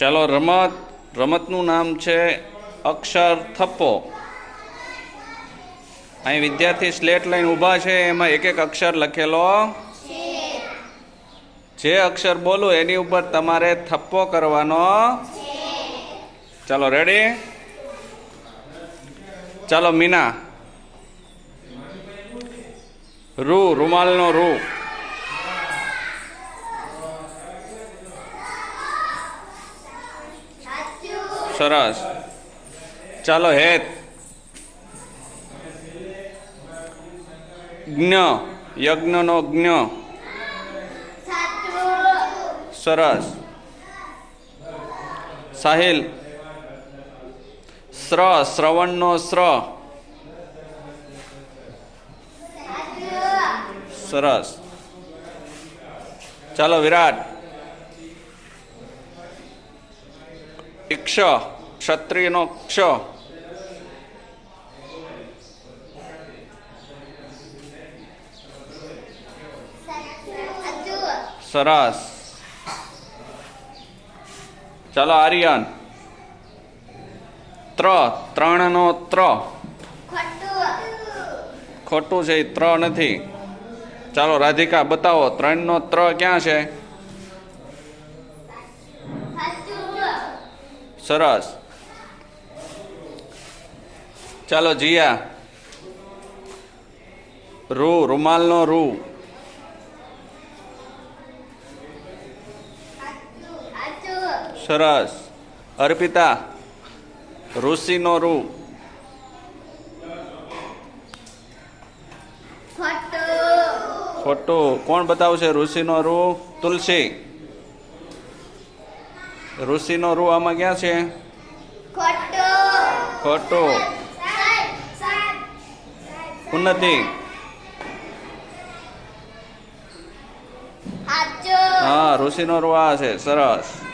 ચાલો રમત, રમતનું નામ છે અક્ષર થપ્પો. અહીં વિદ્યાર્થી સ્લેટ લાઈન ઊભા છે, એમાં એક એક અક્ષર લખેલો. જે અક્ષર બોલું એની ઉપર તમારે થપ્પો કરવાનો. ચાલો રેડી ચાલો, મીના. રૂ, રૂમાલનો રૂ. સરસ. ચાલો હેત. જ્ઞ. યજ્ઞનો જ્ઞ. સરસ. સાહિલ. સ્ર શ્રવણનો સ્ર. સરસ. ચાલો વિરાટ. ક્ષ, ક્ષત્રિયનો ક્ષ. સરસ. ચાલો આર્યન. ત્ર, ત્રણનો ત્ર. ખોટું છે એ ત્ર નથી. ચાલો રાધિકા બતાવો, ત્રણનો ત્ર ક્યાં છે? સરસ. ચાલો જીયા. રૂ રૂમાલનો રૂ. સરસ. અર્પિતા ઋષિનો રૂ. ખોટું કોણ બતાવશે ઋષિનો રૂ? તુલસી. ઋષિનો રૂ આમાં ક્યાં છે? ખોટો. ઉન્નતિ. હા ઋષિનો રૂ આ છે. સરસ.